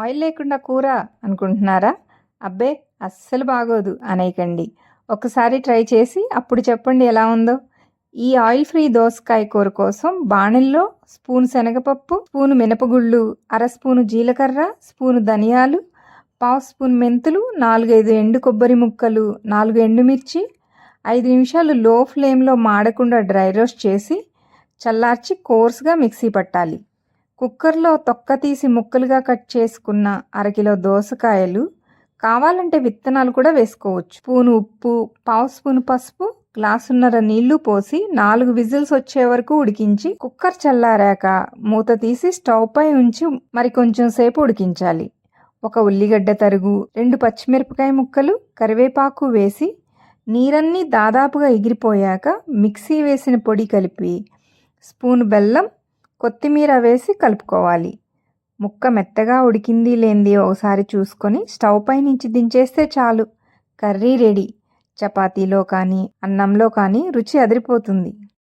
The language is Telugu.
ఆయిల్ లేకుండా కూర అనుకుంటున్నారా? అబ్బే అస్సలు బాగోదు అనేకండి ఒకసారి ట్రై చేసి అప్పుడు చెప్పండి ఎలా ఉందో. ఈ ఆయిల్ ఫ్రీ దోసకాయ కూర కోసం బాణల్లో స్పూన్ శనగపప్పు స్పూను మినపగుళ్ళు అర స్పూను జీలకర్ర స్పూను ధనియాలు పావు స్పూన్ మెంతులు నాలుగైదు ఎండు కొబ్బరి ముక్కలు నాలుగు ఎండుమిర్చి ఐదు నిమిషాలు లో ఫ్లేమ్లో మాడకుండా డ్రై రోస్ట్ చేసి చల్లార్చి కోర్స్గా మిక్సీ పట్టాలి. కుక్కర్లో తొక్క తీసి ముక్కలుగా కట్ చేసుకున్న అరకిలో దోసకాయలు కావాలంటే విత్తనాలు కూడా వేసుకోవచ్చు. స్పూను ఉప్పు పావు స్పూను పసుపు గ్లాసున్నర నీళ్ళు పోసి నాలుగు విజిల్స్ వచ్చే వరకు ఉడికించి కుక్కర్ చల్లారాక మూత తీసి స్టవ్ పై ఉంచి మరి కొంచెం సేపు ఉడికించాలి. ఒక ఉల్లిగడ్డ తరుగు రెండు పచ్చిమిరపకాయ ముక్కలు కరివేపాకు వేసి నీరన్నీ దాదాపుగా ఎగిరిపోయాక మిక్సీ వేసిన పొడి కలిపి స్పూన్ బెల్లం కొత్తిమీర వేసి కలుపుకోవాలి. ముక్క మెత్తగా ఉడికింది లేనిది ఒకసారి చూసుకొని స్టవ్ పై నుంచి దించేస్తే చాలు. Curry ready. చపాతీలో కానీ అన్నంలో కానీ రుచి అదిరిపోతుంది.